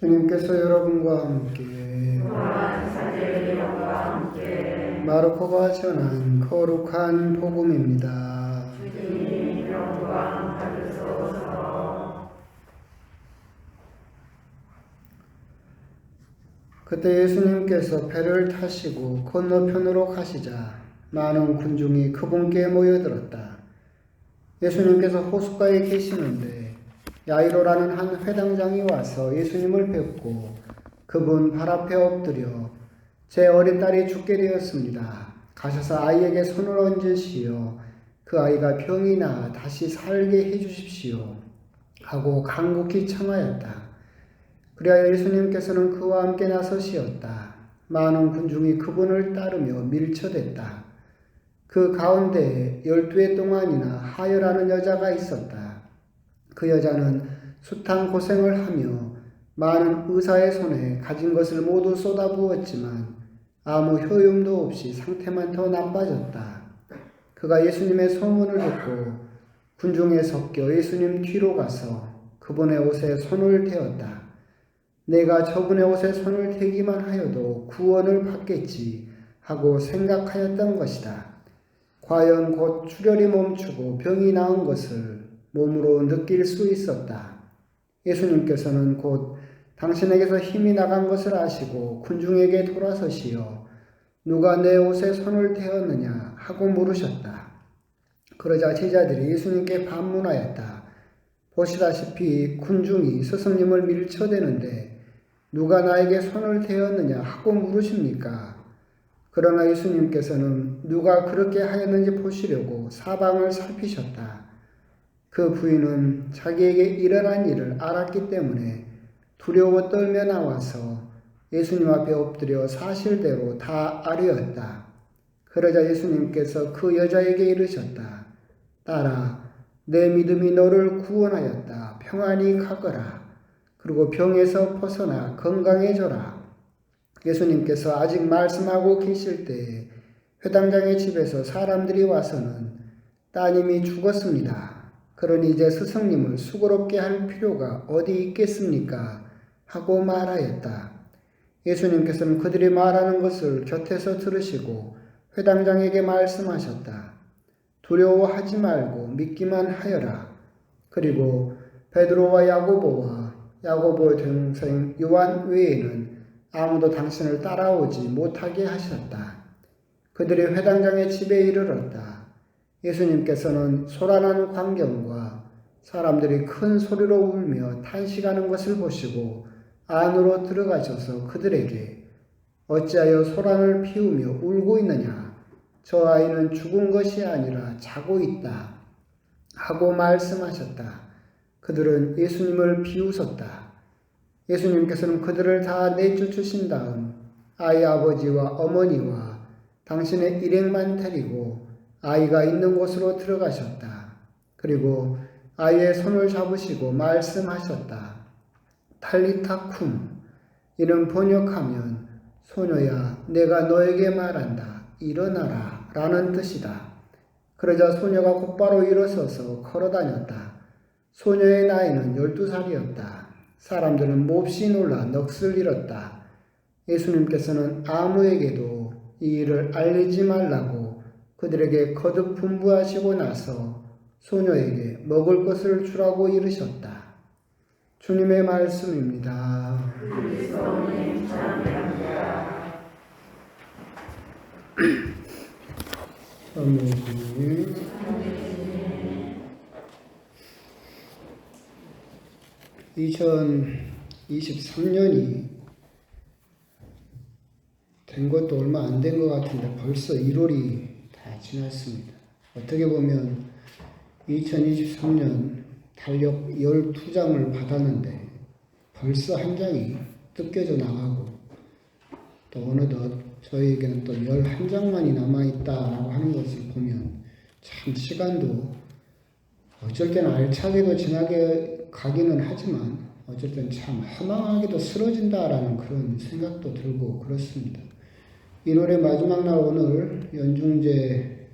주님께서 여러분과 함께 마르코가 전한 거룩한 복음입니다. 그때 예수님께서 배를 타시고 건너편으로 가시자 많은 군중이 그분께 모여들었다. 예수님께서 호숫가에 계시는데 야이로라는 한 회당장이 와서 예수님을 뵙고 그분 발 앞에 엎드려 제 어린 딸이 죽게 되었습니다. 가셔서 아이에게 손을 얹으시어 그 아이가 병이 나 다시 살게 해주십시오. 하고 간곡히 청하였다. 그리하여 예수님께서는 그와 함께 나서시었다. 많은 군중이 그분을 따르며 밀쳐댔다. 그 가운데 열두 해 동안이나 하여라는 여자가 있었다. 그 여자는 숱한 고생을 하며 많은 의사의 손에 가진 것을 모두 쏟아부었지만 아무 효용도 없이 상태만 더 나빠졌다. 그가 예수님의 소문을 듣고 군중에 섞여 예수님 뒤로 가서 그분의 옷에 손을 대었다. 내가 저분의 옷에 손을 대기만 하여도 구원을 받겠지 하고 생각하였던 것이다. 과연 곧 출혈이 멈추고 병이 나은 것을 몸으로 느낄 수 있었다. 예수님께서는 곧 당신에게서 힘이 나간 것을 아시고 군중에게 돌아서시어 누가 내 옷에 손을 대었느냐 하고 물으셨다. 그러자 제자들이 예수님께 반문하였다. 보시다시피 군중이 스승님을 밀쳐대는데 누가 나에게 손을 대었느냐 하고 물으십니까? 그러나 예수님께서는 누가 그렇게 하였는지 보시려고 사방을 살피셨다. 그 부인은 자기에게 일어난 일을 알았기 때문에 두려워 떨며 나와서 예수님 앞에 엎드려 사실대로 다 아뢰었다. 그러자 예수님께서 그 여자에게 이르셨다. 딸아, 내 믿음이 너를 구원하였다. 평안히 가거라. 그리고 병에서 벗어나 건강해져라. 예수님께서 아직 말씀하고 계실 때에 회당장의 집에서 사람들이 와서는 따님이 죽었습니다. 그러니 이제 스승님을 수고롭게 할 필요가 어디 있겠습니까? 하고 말하였다. 예수님께서는 그들이 말하는 것을 곁에서 들으시고 회당장에게 말씀하셨다. 두려워하지 말고 믿기만 하여라. 그리고 베드로와 야고보와 야고보의 동생 요한 외에는 아무도 당신을 따라오지 못하게 하셨다. 그들이 회당장의 집에 이르렀다. 예수님께서는 소란한 광경과 사람들이 큰 소리로 울며 탄식하는 것을 보시고 안으로 들어가셔서 그들에게 어찌하여 소란을 피우며 울고 있느냐? 저 아이는 죽은 것이 아니라 자고 있다. 하고 말씀하셨다. 그들은 예수님을 비웃었다. 예수님께서는 그들을 다 내쫓으신 다음 아이 아버지와 어머니와 당신의 일행만 데리고 아이가 있는 곳으로 들어가셨다. 그리고 아이의 손을 잡으시고 말씀하셨다. 탈리타쿰 이는 번역하면 소녀야 내가 너에게 말한다. 일어나라 라는 뜻이다. 그러자 소녀가 곧바로 일어서서 걸어 다녔다. 소녀의 나이는 12살이었다. 사람들은 몹시 놀라 넋을 잃었다. 예수님께서는 아무에게도 이 일을 알리지 말라고 그들에게 거듭 분부하시고 나서 소녀에게 먹을 것을 주라고 이르셨다. 주님의 말씀입니다. 아멘. 2023년이 된 것도 얼마 안 된 것 같은데 벌써 1월이 다 지났습니다. 어떻게 보면 2023년 달력 12장을 받았는데 벌써 한 장이 뜯겨져 나가고 또 어느덧 저희에게는 또 11장만이 남아있다라고 하는 것을 보면 참 시간도 어쩔 때는 알차게도 지나게 가기는 하지만 땐참 허망하게도 쓰러진다라는 그런 생각도 들고 그렇습니다. 1월의 마지막 날 오늘 연중제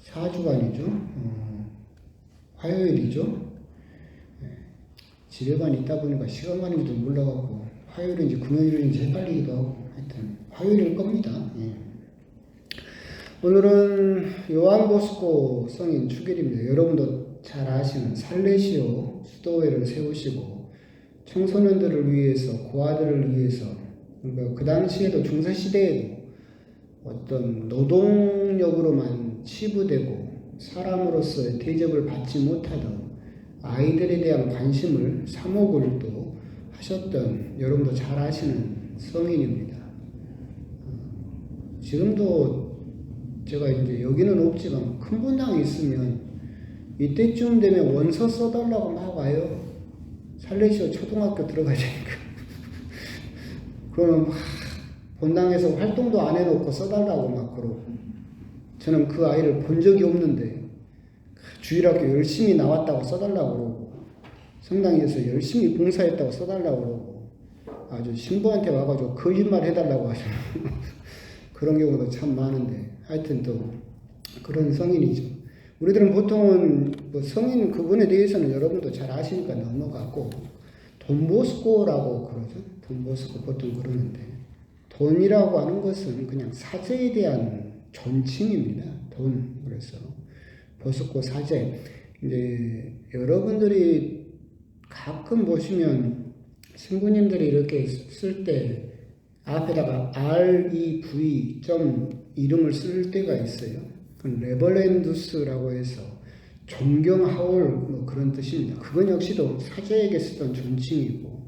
4주간이죠. 어, 화요일이죠. 집에만 있다 보니까 시간 가는 줄도 몰라갖고 화요일인지 금요일인지 헷갈리기도 하고 하여튼 화요일일 겁니다. 예. 오늘은 요한보스코 성인 축일입니다. 여러분도 잘 아시는 살레시오 수도회를 세우시고 청소년들을 위해서 고아들을 위해서 그러니까 그 당시에도 중세 시대에도 어떤 노동력으로만 치부되고 사람으로서의 대접을 받지 못하던 아이들에 대한 관심을 사목을 또 하셨던 여러분도 잘 아시는 성인입니다. 어, 지금도 제가 이제 여기는 없지만 큰 분당에 있으면 이때쯤 되면 원서 써달라고 막 와요. 살레시오 초등학교 들어가야 되니까. 그러면 막 본당에서 활동도 안 해놓고 써달라고 막 그러고. 저는 그 아이를 본 적이 없는데 주일학교 열심히 나왔다고 써달라고 그러고 성당에서 열심히 봉사했다고 써달라고 그러고 아주 신부한테 와가지고 거짓말 해달라고 하시는 그런 경우도 참 많은데 하여튼 또 그런 성인이죠. 우리들은 보통은 뭐 성인 그분에 대해서는 여러분도 잘 아시니까 넘어가고 돈보스코라고 그러죠. 돈보스코 보통 그러는데 돈이라고 하는 것은 그냥 사제에 대한 존칭입니다. 돈 그래서 보스코 사제 이제 여러분들이 가끔 보시면 신부님들이 이렇게 쓸 때 앞에다가 R E V 점 이름을 쓸 때가 있어요. 레버랜두스라고 해서 존경하올 뭐 그런 뜻입니다. 그건 역시도 사제에게 쓰던 존칭이고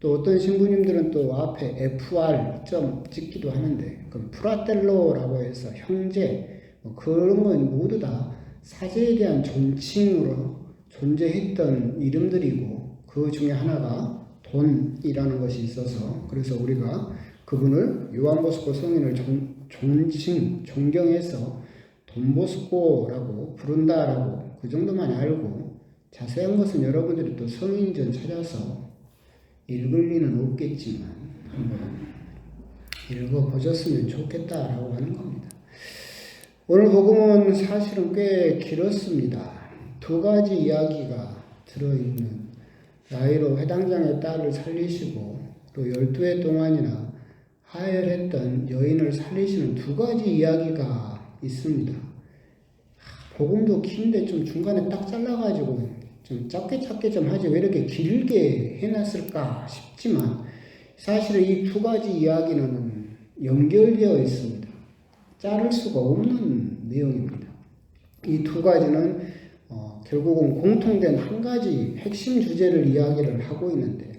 또 어떤 신부님들은 또 앞에 FR 점 찍기도 하는데 그 프라텔로라고 해서 형제 뭐 그런 건 모두 다 사제에 대한 존칭으로 존재했던 이름들이고 그 중에 하나가 돈이라는 것이 있어서 그래서 우리가 그분을 요한보스코 성인을 존, 존칭 존경해서 돈보스코라고 부른다라고 그 정도만 알고 자세한 것은 여러분들이 또 성인전 찾아서 읽을 리는 없겠지만 한번 읽어보셨으면 좋겠다라고 하는 겁니다. 오늘 복음은 사실은 꽤 길었습니다. 두 가지 이야기가 들어있는 야이로 회당장의 딸을 살리시고 또 열두 해 동안이나 하혈했던 여인을 살리시는 두 가지 이야기가 있습니다. 복음도 긴데 좀 중간에 딱 잘라가지고 좀 짧게 짧게 좀 하지 왜 이렇게 길게 해놨을까 싶지만 사실은 이 두 가지 이야기는 연결되어 있습니다. 자를 수가 없는 내용입니다. 이 두 가지는 어, 결국은 공통된 한 가지 핵심 주제를 이야기를 하고 있는데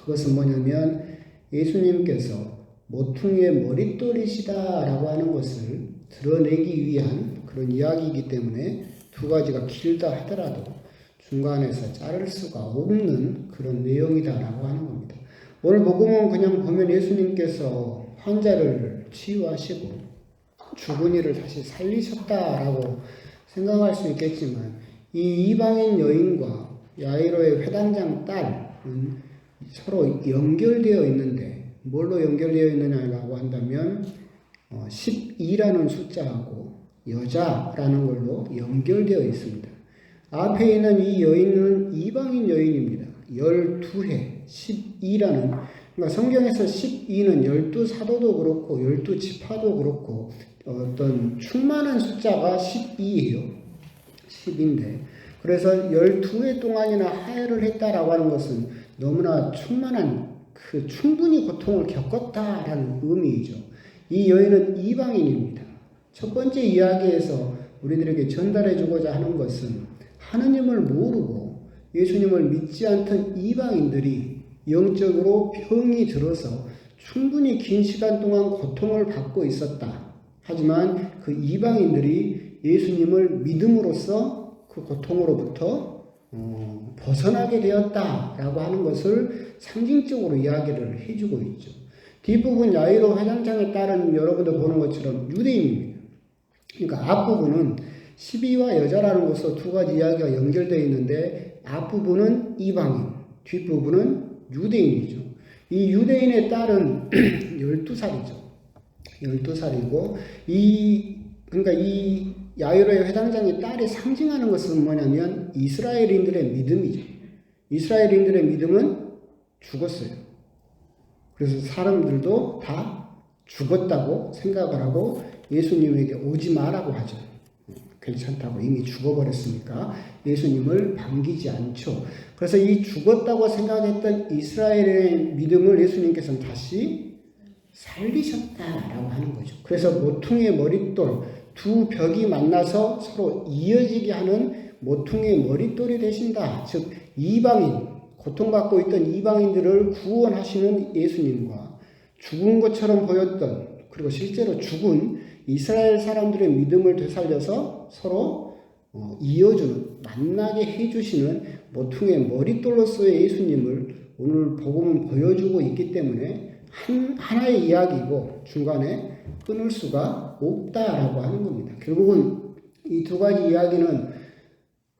그것은 뭐냐면 예수님께서 모퉁이의 머릿돌이시다라고 하는 것을 드러내기 위한 그런 이야기이기 때문에 두 가지가 길다 하더라도 중간에서 자를 수가 없는 그런 내용이다라고 하는 겁니다. 오늘 복음은 그냥 보면 예수님께서 환자를 치유하시고 죽은 이를 다시 살리셨다라고 생각할 수 있겠지만 이 이방인 여인과 야이로의 회당장 딸은 서로 연결되어 있는데 뭘로 연결되어 있느냐라고 한다면 12라는 숫자하고 여자라는 걸로 연결되어 있습니다. 앞에 있는 이 여인은 이방인 여인입니다. 12해, 12라는, 그러니까 성경에서 12는 12사도도 그렇고, 12지파도 그렇고, 어떤 충만한 숫자가 12예요. 10인데. 그래서 12해 동안이나 하혈을 했다라고 하는 것은 너무나 충만한 그 충분히 고통을 겪었다라는 의미이죠. 이 여인은 이방인입니다. 첫 번째 이야기에서 우리들에게 전달해 주고자 하는 것은 하느님을 모르고 예수님을 믿지 않던 이방인들이 영적으로 병이 들어서 충분히 긴 시간 동안 고통을 받고 있었다. 하지만 그 이방인들이 예수님을 믿음으로써 그 고통으로부터 어, 벗어나게 되었다라고 하는 것을 상징적으로 이야기를 해주고 있죠. 뒷부분 야이로 회장장에 따른 여러분들 보는 것처럼 유대인입니다. 그러니까 앞부분은 12와 여자라는 것으로 두 가지 이야기가 연결되어 있는데 앞부분은 이방인, 뒷부분은 유대인이죠. 이 유대인의 딸은 12살이죠. 12살이고 이 그러니까 이 야이로의 회당장의 딸이 상징하는 것은 뭐냐면 이스라엘인들의 믿음이죠. 이스라엘인들의 믿음은 죽었어요. 그래서 사람들도 다 죽었다고 생각을 하고 예수님에게 오지 마라고 하죠. 괜찮다고 이미 죽어버렸으니까 예수님을 반기지 않죠. 그래서 이 죽었다고 생각했던 이스라엘의 믿음을 예수님께서는 다시 살리셨다라고 하는 거죠. 그래서 모퉁이의 머릿돌 두 벽이 만나서 서로 이어지게 하는 모퉁이의 머릿돌이 되신다. 즉 이방인 고통받고 있던 이방인들을 구원하시는 예수님과 죽은 것처럼 보였던 그리고 실제로 죽은 이스라엘 사람들의 믿음을 되살려서 서로 어, 이어주는 만나게 해주시는 모퉁이의 머릿돌로서의 예수님을 오늘 복음은 보여주고 있기 때문에 한, 하나의 이야기고 중간에 끊을 수가 없다라고 하는 겁니다. 결국은 이 두 가지 이야기는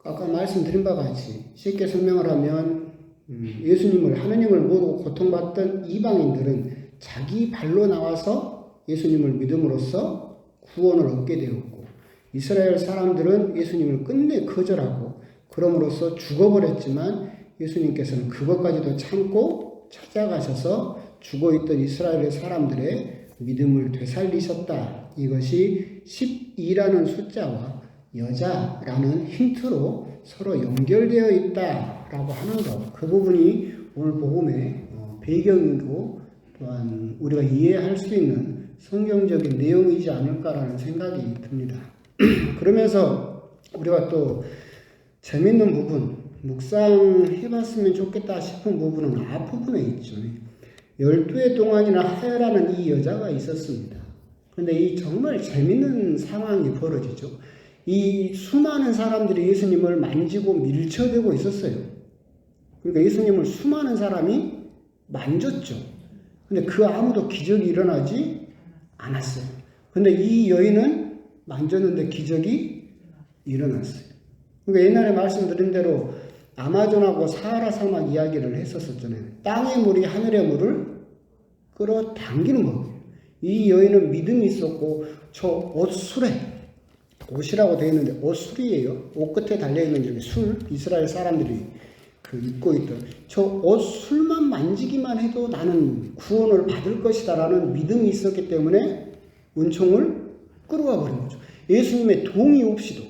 아까 말씀드린 바와 같이 쉽게 설명을 하면 음, 예수님을 하느님을 모르고 고통받던 이방인들은 자기 발로 나와서 예수님을 믿음으로써 구원을 얻게 되었고 이스라엘 사람들은 예수님을 끝내 거절하고 그럼으로써 죽어버렸지만 예수님께서는 그것까지도 참고 찾아가셔서 죽어있던 이스라엘의 사람들의 믿음을 되살리셨다. 이것이 12라는 숫자와 여자라는 힌트로 서로 연결되어 있다라고 하는 것. 그 부분이 오늘 복음의 어, 배경이고 또한 우리가 이해할 수 있는 성경적인 내용이지 않을까라는 생각이 듭니다. 그러면서 우리가 또 재밌는 부분, 묵상해봤으면 좋겠다 싶은 부분은 앞부분에 있죠. 12해 동안이나 하여라는 이 여자가 있었습니다. 근데 이 정말 재밌는 상황이 벌어지죠. 이 수많은 사람들이 예수님을 만지고 밀쳐대고 있었어요. 그러니까 예수님을 수많은 사람이 만졌죠. 근데 그 아무도 기적이 일어나지 않았어요. 근데 이 여인은 만졌는데 기적이 일어났어요. 그러니까 옛날에 말씀드린 대로 아마존하고 사하라 사막 이야기를 했었었잖아요. 땅의 물이 하늘의 물을 끌어당기는 거예요. 이 여인은 믿음이 있었고 저 옷술에 옷이라고 되어 있는데 옷술이에요. 옷 끝에 달려 있는 이렇게 술 이스라엘 사람들이 그 입고 있던 저 옷 술만 만지기만 해도 나는 구원을 받을 것이다라는 믿음이 있었기 때문에 은총을 끌어와 버린 거죠. 예수님의 동의 없이도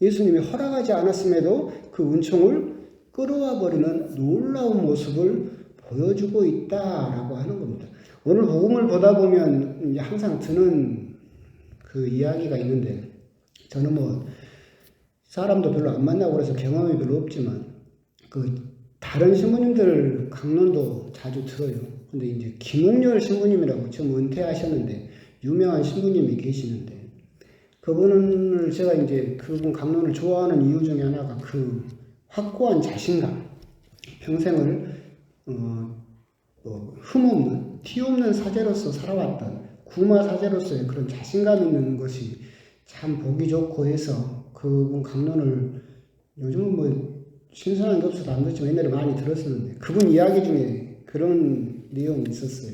예수님이 허락하지 않았음에도 그 은총을 끌어와 버리는 놀라운 모습을 보여주고 있다라고 하는 겁니다. 오늘 복음을 보다 보면 항상 드는 그 이야기가 있는데 저는 뭐 사람도 별로 안 만나고 그래서 경험이 별로 없지만 그 다른 신부님들 강론도 자주 들어요. 근데 이제 김웅열 신부님이라고 지금 은퇴하셨는데 유명한 신부님이 계시는데 그분을 제가 이제 그분 강론을 좋아하는 이유 중에 하나가 그 확고한 자신감, 평생을 어, 뭐 흠없는 티 없는 사제로서 살아왔던 구마 사제로서의 그런 자신감 있는 것이 참 보기 좋고 해서 그분 강론을 요즘은 뭐 신선한 게 없어서 안 듣지만 옛날에 많이 들었었는데 그분 이야기 중에 그런 내용이 있었어요.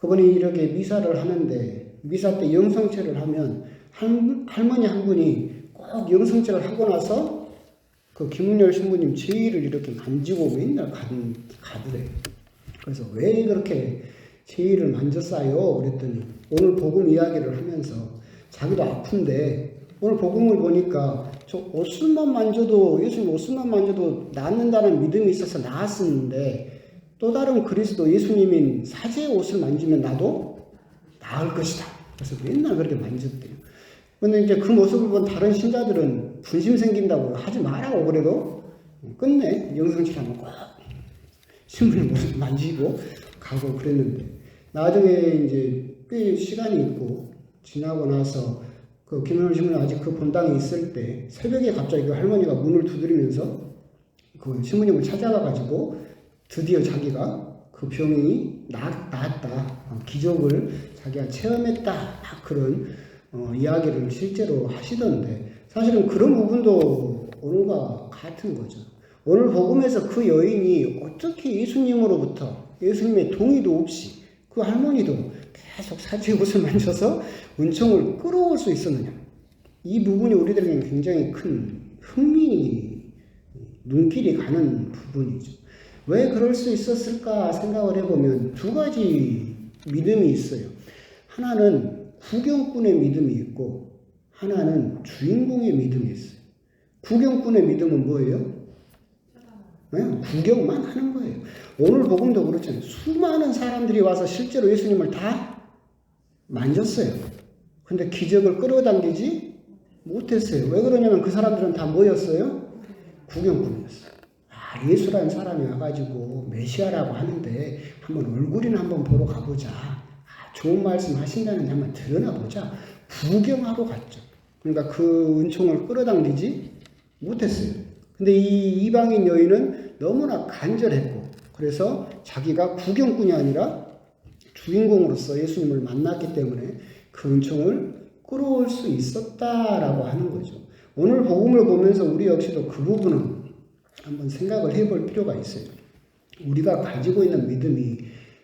그분이 이렇게 미사를 하는데 미사 때 영성체를 하면 할, 할머니 한 분이 꼭 영성체를 하고 나서 그 김은열 신부님 제의를 이렇게 만지고 맨날 가든, 가더래. 그래서 왜 그렇게 제의를 만졌어요? 그랬더니 오늘 복음 이야기를 하면서 자기도 아픈데 오늘 복음을 보니까 저 옷술만 만져도 예수님 옷술만 만져도 낫는다는 믿음이 있어서 나았었는데 또 다른 그리스도 예수님인 사제의 옷을 만지면 나도 나을 것이다. 그래서 맨날 그렇게 만졌대요. 근데 이제 그 모습을 본 다른 신자들은 분심 생긴다고 하지 말라고 그래도 끝내 영성실하면 꼭 신부님 모습 만지고 가고 그랬는데 나중에 이제 꽤 시간이 있고 지나고 나서 그 김현우 신부님 아직 그 본당에 있을 때 새벽에 갑자기 그 할머니가 문을 두드리면서 그 신부님을 찾아가 가지고 드디어 자기가 그 병이 나, 나았다 어, 기적을 자기가 체험했다 막 그런 어, 이야기를 실제로 하시던데 사실은 그런 부분도 오늘과 같은 거죠. 오늘 복음에서 그 여인이 어떻게 예수님으로부터 예수님의 동의도 없이 그 할머니도 계속 사지 옷을 만져서 은총을 끌어올 수 있었느냐. 이 부분이 우리들에게 굉장히 큰 흥미 눈길이 가는 부분이죠. 왜 그럴 수 있었을까 생각을 해보면 두 가지 믿음이 있어요. 하나는 구경꾼의 믿음이 있고 하나는 주인공의 믿음이 있어요. 구경꾼의 믿음은 뭐예요? 네, 구경만 하는 거예요. 오늘 복음도 그렇잖아요. 수많은 사람들이 와서 실제로 예수님을 다 만졌어요. 근데 기적을 끌어당기지 못했어요. 왜 그러냐면 그 사람들은 다 뭐였어요? 구경꾼이었어요. 아, 예수라는 사람이 와가지고 메시아라고 하는데 한번 얼굴이나 한번 보러 가보자. 아, 좋은 말씀 하신다는데 한번 들어나 보자. 구경하러 갔죠. 그러니까 그 은총을 끌어당기지 못했어요. 근데 이 이방인 여인은 너무나 간절했고 그래서 자기가 구경꾼이 아니라 주인공으로서 예수님을 만났기 때문에 그 은총을 끌어올 수 있었다라고 하는 거죠. 오늘 복음을 보면서 우리 역시도 그 부분은 한번 생각을 해볼 필요가 있어요. 우리가 가지고 있는 믿음이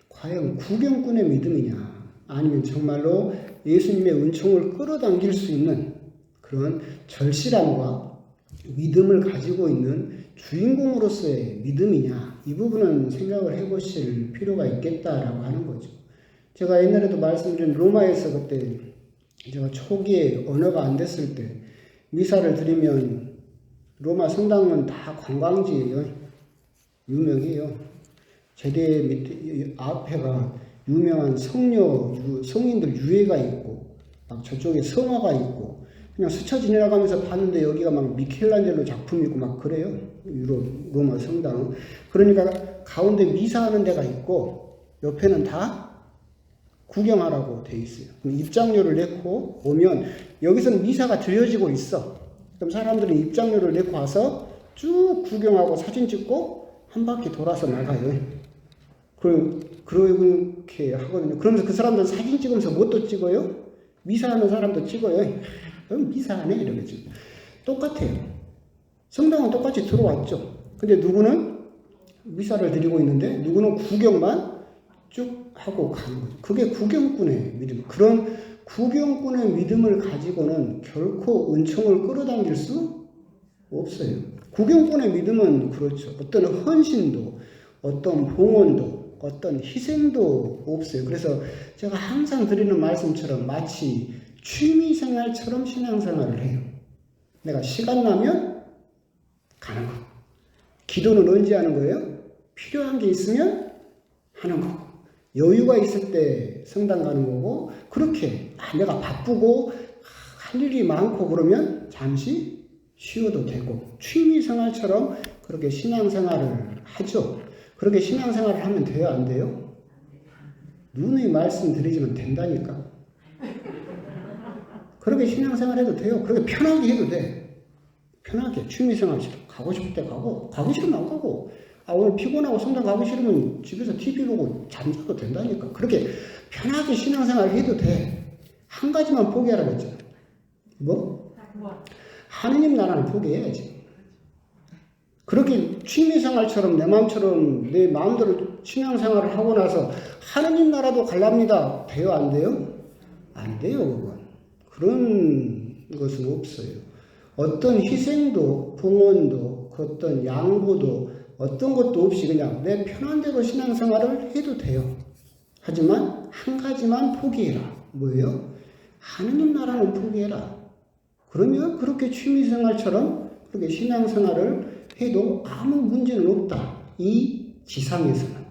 과연 구경꾼의 믿음이냐 아니면 정말로 예수님의 은총을 끌어당길 수 있는 그런 절실함과 믿음을 가지고 있는 주인공으로서의 믿음이냐 이 부분은 생각을 해보실 필요가 있겠다라고 하는 거죠. 제가 옛날에도 말씀드린 로마에서 그때 제가 초기에 언어가 안 됐을 때 미사를 드리면 로마 성당은 다 관광지예요. 유명해요. 제대 밑에 앞에가 유명한 성녀 유- 성인들 유해가 있고 막 저쪽에 성화가 있고 그냥 스쳐 지나가면서 봤는데 여기가 막 미켈란젤로 작품이고 막 그래요. 유럽 로마 성당. 그러니까 가운데 미사하는 데가 있고 옆에는 다 구경하라고 돼 있어요. 그럼 입장료를 내고 오면 여기서는 미사가 드려지고 있어. 그럼 사람들은 입장료를 내고 와서 쭉 구경하고 사진 찍고 한 바퀴 돌아서 나가요. 그, 그렇게 하거든요. 그러면서 그 사람들은 사진 찍으면서 뭣도 찍어요? 미사하는 사람도 찍어요. 그럼 미사하네 이러겠죠. 똑같아요. 성당은 똑같이 들어왔죠. 근데 누구는 미사를 드리고 있는데 누구는 구경만 쭉 하고 가는 거죠. 그게 구경꾼의 믿음. 그런 구경꾼의 믿음을 가지고는 결코 은총을 끌어당길 수 없어요. 구경꾼의 믿음은 그렇죠. 어떤 헌신도, 어떤 봉헌도, 어떤 희생도 없어요. 그래서 제가 항상 드리는 말씀처럼 마치 취미생활처럼 신앙생활을 해요. 내가 시간 나면 가는 거. 기도는 언제 하는 거예요? 필요한 게 있으면 하는 거고. 여유가 있을 때 성당 가는 거고, 그렇게, 아, 내가 바쁘고, 할 일이 많고 그러면 잠시 쉬어도 되고, 취미 생활처럼 그렇게 신앙생활을 하죠. 그렇게 신앙생활을 하면 돼요, 안 돼요? 누누이 말씀드리지만 된다니까. 그렇게 신앙생활 해도 돼요. 그렇게 편하게 해도 돼. 편하게 취미생활처럼 가고 싶을 때 가고 가고 싫으면 안 가고 아 오늘 피곤하고 성당 가고 싫으면 집에서 TV 보고 잠자도 된다니까. 그렇게 편하게 신앙생활 해도 돼 한 가지만 포기하라고 했잖아. 뭐? 하느님 나라는 포기해야지. 그렇게 취미생활처럼 내 마음처럼 내 마음대로 신앙생활을 하고 나서 하느님 나라도 갈랍니다. 돼요 안 돼요? 안 돼요 그건. 그런 것은 없어요. 어떤 희생도 봉헌도 그 어떤 양보도 어떤 것도 없이 그냥 내 편한 대로 신앙생활을 해도 돼요. 하지만 한 가지만 포기해라. 뭐예요? 하느님 나라는 포기해라. 그러면 그렇게 취미생활처럼 그렇게 신앙생활을 해도 아무 문제는 없다. 이 지상에서는.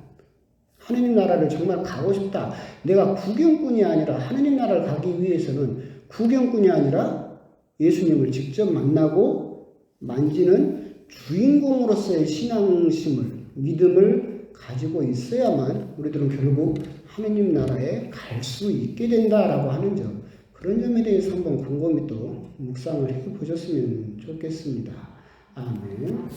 하느님 나라를 정말 가고 싶다. 내가 구경꾼이 아니라 하느님 나라를 가기 위해서는 구경꾼이 아니라 예수님을 직접 만나고 만지는 주인공으로서의 신앙심을, 믿음을 가지고 있어야만 우리들은 결국 하느님 나라에 갈 수 있게 된다라고 하는 점, 그런 점에 대해서 한번 곰곰이 또 묵상을 해 보셨으면 좋겠습니다. 아멘.